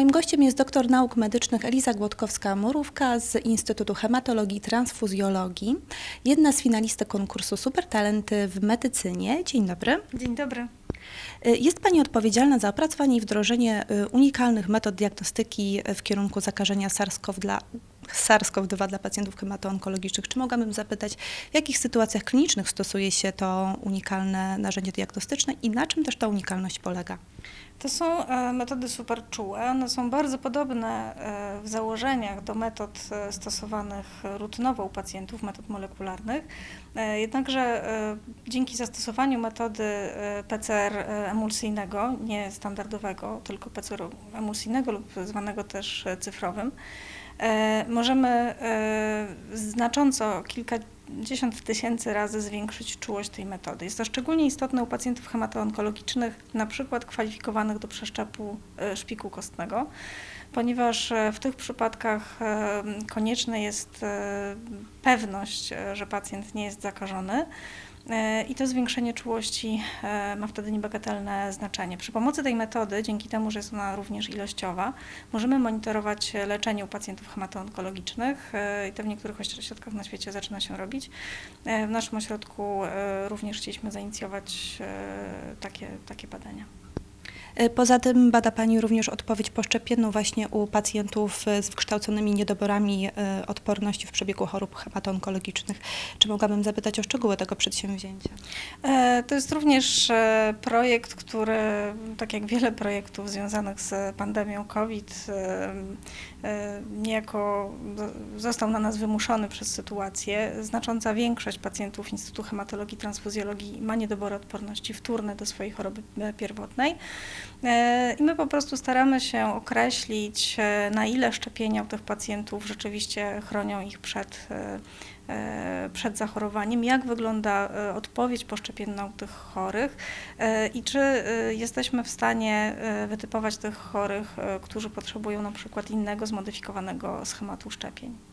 Moim gościem jest doktor nauk medycznych Eliza Głodkowska-Morówka z Instytutu Hematologii i Transfuzjologii, jedna z finalistek konkursu Supertalenty w medycynie. Dzień dobry. Dzień dobry. Y, Jest Pani odpowiedzialna za opracowanie i wdrożenie y, unikalnych metod diagnostyki y, w kierunku zakażenia SARS-CoV dla SARS-CoV-2 dla pacjentów hematoonkologicznych. Czy mogłabym zapytać, w jakich sytuacjach klinicznych stosuje się to unikalne narzędzie diagnostyczne i na czym też ta unikalność polega? To są e, metody superczułe. One są bardzo podobne e, w założeniach do metod e, stosowanych rutynowo u pacjentów, metod molekularnych. Jednakże dzięki zastosowaniu metody PCR emulsyjnego, nie standardowego, tylko PCR emulsyjnego lub zwanego też cyfrowym, możemy e, znacząco kilkadziesiąt tysięcy razy zwiększyć czułość tej metody. Jest to szczególnie istotne u pacjentów hematoonkologicznych, na przykład kwalifikowanych do przeszczepu e, szpiku kostnego, ponieważ e, w tych przypadkach e, konieczna jest e, pewność, e, że pacjent nie jest zakażony. E, I to zwiększenie czułości e, ma wtedy niebagatelne znaczenie. Przy pomocy tej metody, dzięki temu, że jest ona również ilościowa, możemy monitorować leczenie u pacjentów hematoonkologicznych e, i to w niektórych ośrodkach na świecie zaczyna się robić. W naszym ośrodku również chcieliśmy zainicjować takie, takie badania. Y, Poza tym bada Pani również odpowiedź poszczepienną właśnie u pacjentów z wykształconymi niedoborami y, odporności w przebiegu chorób hematoonkologicznych. Czy mogłabym zapytać o szczegóły tego przedsięwzięcia? E, To jest również e, projekt, który, tak jak wiele projektów związanych z pandemią COVID, e, e, niejako został na nas wymuszony przez sytuację. Znacząca większość pacjentów Instytutu Hematologii i Transfuzjologii ma niedobory odporności wtórne do swojej choroby e, pierwotnej. E, I my po prostu staramy się określić, e, na ile szczepienia u tych pacjentów rzeczywiście chronią ich przed, e, przed zachorowaniem, jak wygląda odpowiedź poszczepienna u tych chorych i czy jesteśmy w stanie wytypować tych chorych, którzy potrzebują na przykład innego zmodyfikowanego schematu szczepień.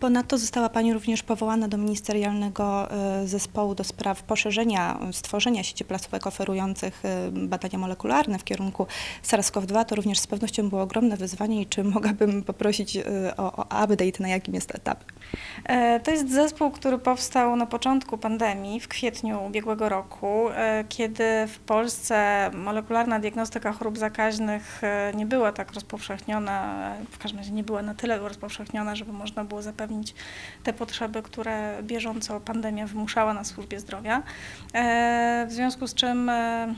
Ponadto została Pani również powołana do ministerialnego y, zespołu do spraw poszerzenia, stworzenia sieci placówek oferujących y, badania molekularne w kierunku SARS-CoV-2. To również z pewnością było ogromne wyzwanie i czy mogłabym poprosić y, o, o update, na jakim jest etap? E, To jest zespół, który powstał na początku pandemii, w kwietniu ubiegłego roku, e, kiedy w Polsce molekularna diagnostyka chorób zakaźnych e, nie była tak rozpowszechniona, e, w każdym razie nie była na tyle rozpowszechniona, żeby można było zapewnić te potrzeby, które bieżąco pandemia wymuszała na służbie zdrowia. E, W związku z czym e,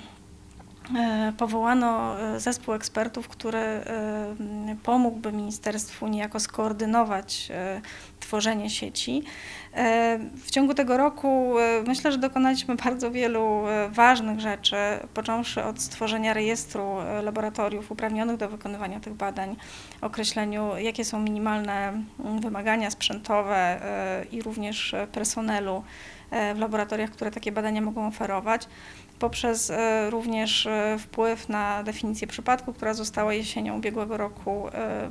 Powołano e, zespół ekspertów, który e, pomógłby ministerstwu niejako skoordynować e, tworzenie sieci. E, W ciągu tego roku e, myślę, że dokonaliśmy bardzo wielu e, ważnych rzeczy, począwszy od stworzenia rejestru e, laboratoriów uprawnionych do wykonywania tych badań, określeniu, jakie są minimalne wymagania sprzętowe e, i również e, personelu e, w laboratoriach, które takie badania mogą oferować poprzez e, również e, wpływ na definicję przypadku, która została jesienią ubiegłego roku e,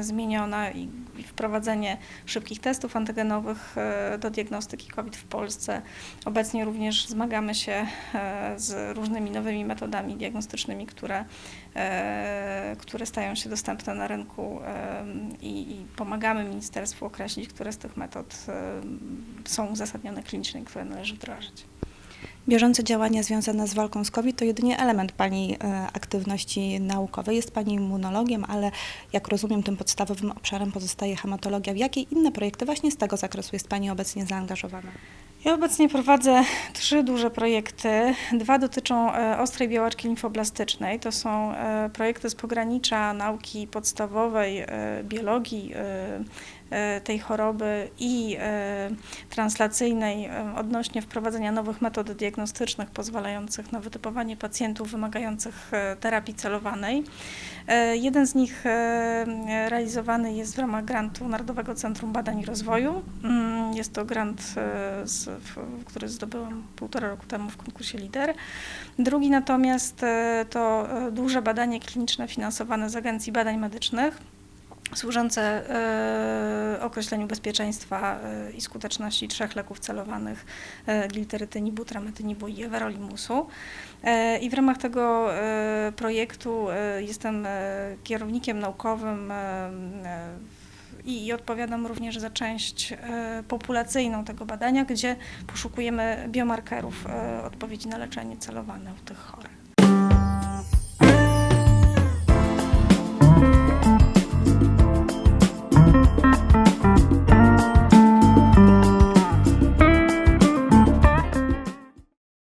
zmieniona i wprowadzenie szybkich testów antygenowych e, do diagnostyki COVID w Polsce. Obecnie również zmagamy się e, z różnymi nowymi metodami diagnostycznymi, które, e, które stają się dostępne na rynku i, i pomagamy ministerstwu określić, które z tych metod są uzasadnione klinicznie, które należy wdrożyć. Bieżące działania związane z walką z COVID to jedynie element Pani e, aktywności naukowej. Jest Pani immunologiem, ale jak rozumiem, tym podstawowym obszarem pozostaje hematologia. W jakie inne projekty właśnie z tego zakresu jest Pani obecnie zaangażowana? Ja obecnie prowadzę trzy duże projekty. Dwa dotyczą e, ostrej białaczki limfoblastycznej. To są e, projekty z pogranicza nauki podstawowej, e, biologii tej choroby i translacyjnej odnośnie wprowadzenia nowych metod diagnostycznych pozwalających na wytypowanie pacjentów wymagających terapii celowanej. Jeden z nich realizowany jest w ramach grantu Narodowego Centrum Badań i Rozwoju. Jest to grant, e, z, który zdobyłam półtora roku temu w konkursie LIDER. Drugi natomiast e, to e, duże badanie kliniczne finansowane z Agencji Badań Medycznych. służące określeniu bezpieczeństwa i skuteczności trzech leków celowanych gliterytynibu, trametynibu i everolimusu. I w ramach tego projektu jestem kierownikiem naukowym i, i odpowiadam również za część e, populacyjną tego badania, gdzie poszukujemy biomarkerów e, odpowiedzi na leczenie celowane u tych chorych.